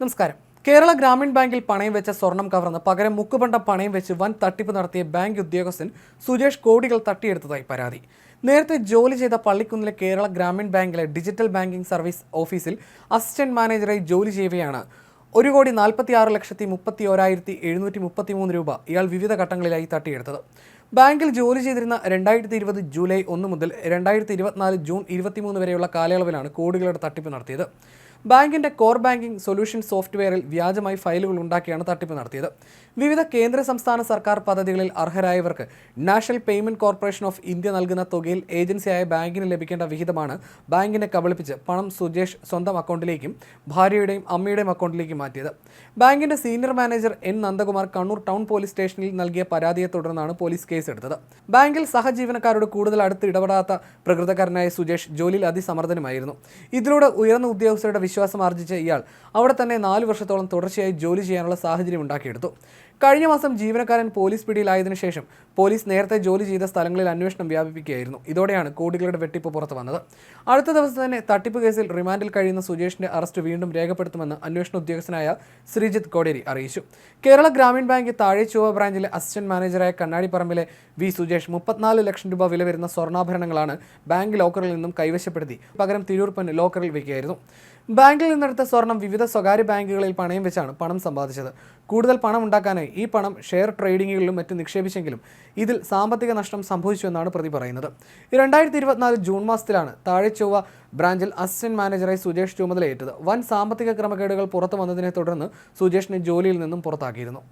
നമസ്കാരം. കേരള ഗ്രാമീൺ ബാങ്കിൽ പണയം വെച്ച സ്വർണം കവർന്ന് പകരം മുക്കുപണ്ടം പണയം വെച്ച് വൻ തട്ടിപ്പ് നടത്തിയ ബാങ്ക് ഉദ്യോഗസ്ഥൻ സുജേഷ് കോടികൾ തട്ടിയെടുത്തതായി പരാതി. നേരത്തെ ജോലി ചെയ്ത പള്ളിക്കുന്നിലെ കേരള ഗ്രാമീൺ ബാങ്കിലെ ഡിജിറ്റൽ ബാങ്കിംഗ് സർവീസ് ഓഫീസിൽ അസിസ്റ്റന്റ് മാനേജറായി ജോലി ചെയ്യുകയാണ്. ഒരു കോടി നാൽപ്പത്തി ആറ് ലക്ഷത്തി മുപ്പത്തി ഓരായിരത്തി എഴുന്നൂറ്റി മുപ്പത്തി മൂന്ന് രൂപ ഇയാൾ വിവിധ ഘട്ടങ്ങളിലായി തട്ടിയെടുത്തത്. ബാങ്കിൽ ജോലി ചെയ്തിരുന്ന രണ്ടായിരത്തി ഇരുപത് ജൂലൈ ഒന്ന് മുതൽ രണ്ടായിരത്തി ഇരുപത്തിനാല് ജൂൺ ഇരുപത്തിമൂന്ന് വരെയുള്ള കാലയളവിലാണ് കോടികളുടെ തട്ടിപ്പ് നടത്തിയത്. ബാങ്കിന്റെ കോർ ബാങ്കിംഗ് സൊല്യൂഷൻ സോഫ്റ്റ്വെയറിൽ വ്യാജമായി ഫയലുകൾ ഉണ്ടാക്കിയാണ് തട്ടിപ്പ് നടത്തിയത്. വിവിധ കേന്ദ്ര സംസ്ഥാന സർക്കാർ പദ്ധതികളിൽ അർഹരായവർക്ക് national payment corporation of India നൽകുന്ന തുകയിൽ ഏജൻസിയായ ബാങ്കിന് ലഭിക്കേണ്ട വിഹിതമാണ് ബാങ്കിനെ കബളിപ്പിച്ച് പണം സുജേഷ് സ്വന്തം അക്കൗണ്ടിലേക്കും ഭാര്യയുടെയും അമ്മയുടെയും അക്കൗണ്ടിലേക്കും മാറ്റിയത്. ബാങ്കിന്റെ senior manager N Nandakumar Kannur town police സ്റ്റേഷനിൽ നൽകിയ പരാതിയെ തുടർന്നാണ് പോലീസ് കേസെടുത്തത്. ബാങ്കിൽ സഹജീവനക്കാരോട് കൂടുതൽ അടുത്ത് ഇടപെടാത്ത പ്രകൃതക്കാരനായ സുജേഷ് ജോലിയിൽ അതിസമ്മർദ്ദനുമായിരുന്നു. ഇതിലൂടെ ഉയർന്ന ഉദ്യോഗസ്ഥരുടെ വിശ്വാസം ആർജിച്ച ഇയാൾ അവിടെ തന്നെ നാല് വർഷത്തോളം തുടർച്ചയായി ജോലി ചെയ്യാനുള്ള സാഹചര്യം ഉണ്ടാക്കിയെടുത്തു. കഴിഞ്ഞ മാസം ജീവനക്കാരൻ പോലീസ് പിടിയിലായതിനു ശേഷം പോലീസ് നേരത്തെ ജോലി ചെയ്ത സ്ഥലങ്ങളിൽ അന്വേഷണം വ്യാപിപ്പിക്കുകയായിരുന്നു. ഇതോടെയാണ് കോടികളുടെ വെട്ടിപ്പ് പുറത്തു വന്നത്. അടുത്ത ദിവസം തന്നെ തട്ടിപ്പ് കേസിൽ റിമാൻഡിൽ കഴിയുന്ന സുജേഷിന്റെ അറസ്റ്റ് വീണ്ടും രേഖപ്പെടുത്തുമെന്ന് അന്വേഷണ ഉദ്യോഗസ്ഥനായ ശ്രീജിത്ത് കോടേരി അറിയിച്ചു. കേരള ഗ്രാമീൺ ബാങ്ക് താഴെ ചുവ ബ്രാഞ്ചിലെ അസിസ്റ്റന്റ് മാനേജറായ കണ്ണാടിപ്പറമ്പിലെ വി സുജേഷ് മുപ്പത്തിനാല് ലക്ഷം രൂപ വില വരുന്ന സ്വർണാഭരണങ്ങളാണ് ബാങ്ക് ലോക്കറിൽ നിന്നും കൈവശപ്പെടുത്തി പകരം തിരൂർപ്പൻ ലോക്കറിൽ വയ്ക്കുകയായിരുന്നു ബാങ്കിൽ നിന്നെടുത്ത സ്വർണം വിവിധ സ്വകാര്യ ബാങ്കുകളിൽ പണയം വെച്ചാണ് പണം സമ്പാദിച്ചത്. കൂടുതൽ പണം ഉണ്ടാക്കാനായി ഈ പണം ഷെയർ ട്രേഡിങ്ങുകളിലും മറ്റും നിക്ഷേപിച്ചെങ്കിലും ഇതിൽ സാമ്പത്തിക നഷ്ടം സംഭവിച്ചുവെന്നാണ് പ്രതി പറയുന്നത്. രണ്ടായിരത്തി ഇരുപത്തിനാല് ജൂൺ മാസത്തിലാണ് താഴെ ചൊവ്വ ബ്രാഞ്ചിൽ അസിസ്റ്റന്റ് മാനേജറായി സുജേഷ് ചുമതലയേറ്റത്. വൻ സാമ്പത്തിക ക്രമക്കേടുകൾ പുറത്തു വന്നതിനെ തുടർന്ന് സുജേഷിനെ ജോലിയിൽ നിന്നും പുറത്താക്കിയിരുന്നു.